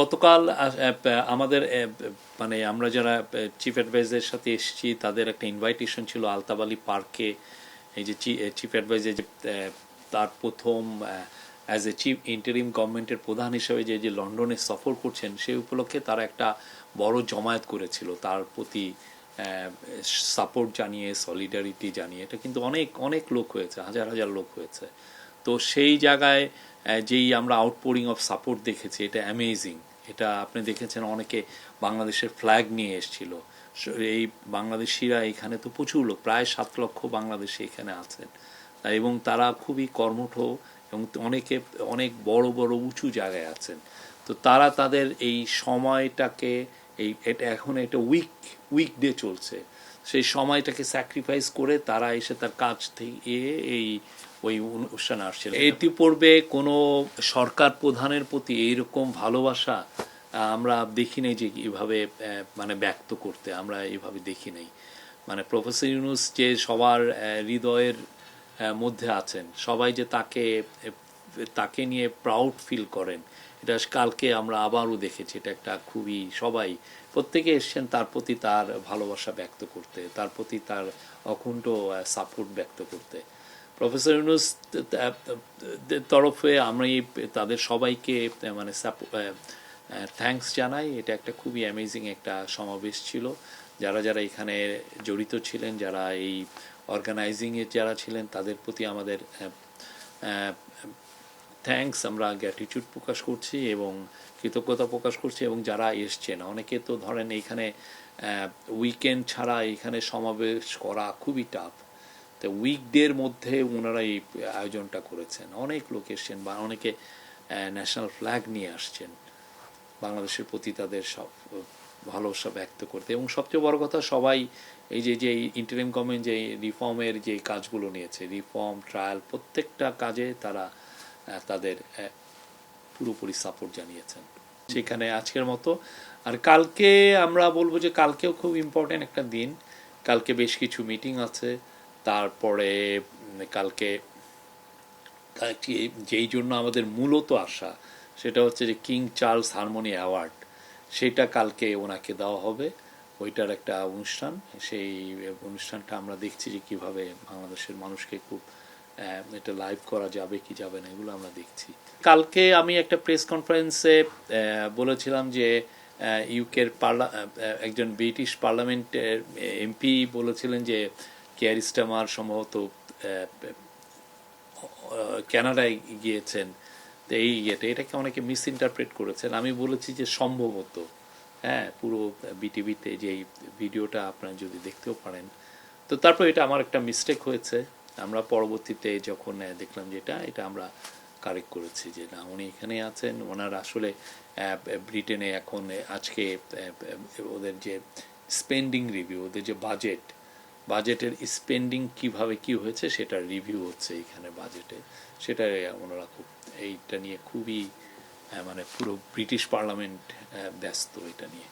গতকাল আমাদের মানে আমরা যারা চিফ অ্যাডভাইজারের সাথে এসেছি, তাদের একটা ইনভাইটেশন ছিল আলতাবালি পার্কে। এই যে চিফ অ্যাডভাইজার যে তার প্রথম অ্যাজ এ চিফ ইন্টারিম গভর্নমেন্টের প্রধান হিসেবে যে যে লন্ডনে সফর করছেন, সেই উপলক্ষে তারা একটা বড় জমায়েত করেছিল। তার প্রতি সাপোর্ট জানিয়ে সলিডারিটি জানিয়ে। এটা কিন্তু অনেক অনেক লোক হয়েছে, হাজার হাজার লোক হয়েছে। তো সেই জায়গায় যেই আমরা আউটপোরিং অফ সাপোর্ট দেখেছি, এটা অ্যামেজিং এটা আপনি দেখেছেন অনেকে বাংলাদেশের ফ্ল্যাগ নিয়ে এসেছিল। এই বাংলাদেশিরা এখানে তো প্রচুর লোক, প্রায় সাত লক্ষ বাংলাদেশি এখানে আছেন। এবং তারা খুবই কর্মঠ এবং অনেকে, অনেক বড় বড় উঁচু জায়গায় আছেন। তো তারা তাদের এই সময়টাকে, এই, এটা এখন এটা উইক উইক ডে চলছে। সেই সময়টাকে স্যাক্রিফাইস করে তারা এসে তার কাজ থেকে এই, ওই অনুষ্ঠানে আসছিল। এটি পূর্বে কোনো সরকার প্রধানের প্রতি এইরকম ভালোবাসা আমরা দেখি নাই যে এভাবে মানে ব্যক্ত করতে, আমরা এভাবে দেখি নাই। মানে প্রফেসর ইউনুস যে সবার হৃদয়ের মধ্যে আছেন, সবাই যে তাকে তাকে নিয়ে প্রাউড ফিল করেন। এটা কালকে আমরা আবারও দেখেছি, এটা একটা খুবই, সবাই, প্রত্যেকে এসছেন, তার প্রতি তার ভালোবাসা ব্যক্ত করতে, তার প্রতি তার অকুণ্ঠ সাপোর্ট ব্যক্ত করতে। প্রফেসর ইউনুস তরফে আমরা এই, তাদের সবাইকে মানে থ্যাঙ্কস জানাই। এটা একটা খুবই অ্যামেজিং একটা সমাবেশ ছিল। যারা যারা এখানে জড়িত ছিলেন, যারা এই অর্গানাইজিংয়ে যারা ছিলেন, তাদের প্রতি আমাদের থ্যাঙ্কস আমরা গ্র্যাটিটিউড প্রকাশ করছি এবং কৃতজ্ঞতা প্রকাশ করছি এবং যারা এসছেন। অনেকে তো ধরেন এইখানে উইকেন্ড ছাড়া এখানে সমাবেশ করা খুবই টাফ তো উইকডের মধ্যে ওনারা এই আয়োজনটা করেছেন। অনেক লোক এসছেন বা অনেকে ন্যাশনাল ফ্ল্যাগ নিয়ে আসছেন। বাংলাদেশের প্রতি তাদের সব, ভালোবাসা ব্যক্ত করতে। এবং সবচেয়ে বড় কথা, সবাই এই যে যে ইন্টারিম গভর্নমেন্ট যে রিফর্মের যে কাজগুলো নিয়েছে রিফর্ম ট্রায়াল প্রত্যেকটা কাজে তারা তাদের পুরোপুরি সাপোর্ট জানিয়েছেন। সেখানে আজকের মতো। আর কালকে আমরা বলব যে কালকেও খুব ইম্পর্টেন্ট একটা দিন। কালকে বেশ কিছু মিটিং আছে। তারপরে কালকে যেই জন্য আমাদের মূলত আসা সেটা হচ্ছে যে কিং চার্লস হারমোনি অ্যাওয়ার্ড সেটা কালকে ওনাকে দেওয়া হবে। ওইটার একটা অনুষ্ঠান। সেই অনুষ্ঠানটা আমরা দেখছি যে কীভাবে বাংলাদেশের মানুষকে খুব এটা লাইভ করা যাবে কি যাবে না, এগুলো আমরা দেখছি। কালকে আমি একটা প্রেস কনফারেন্সে বলেছিলাম যে ইউকের পার্লা একজন ব্রিটিশ পার্লামেন্টের এমপি বলেছিলেন যে কেয়ার স্টামার সম্ভবত ক্যানাডায় গিয়েছেন। তো এই ইয়েটা এটাকে অনেকে মিস ইন্টারপ্রেট করেছেন। আমি বলেছি যে, সম্ভবত হ্যাঁ পুরো বিটিভিতে যে ভিডিওটা আপনারা যদি দেখতেও পারেন। তো তারপর এটা আমার একটা মিস্টেক হয়েছে। আমরা পরবর্তীতে যখন দেখলাম যে এটা আমরা কারেক্ট করেছি যে না, উনি এখানে আছেন, ওনার আসলে ব্রিটেনে এখন আজকে ওদের যে স্পেন্ডিং রিভিউ ওদের যে বাজেট বাজেটের স্পেন্ডিং কীভাবে কি হয়েছে সেটা রিভিউ হচ্ছে এখানে বাজেটে সেটা ওনারা খুব, এইটা নিয়ে খুবই মানে পুরো ব্রিটিশ পার্লামেন্ট ব্যস্ত এটা নিয়ে।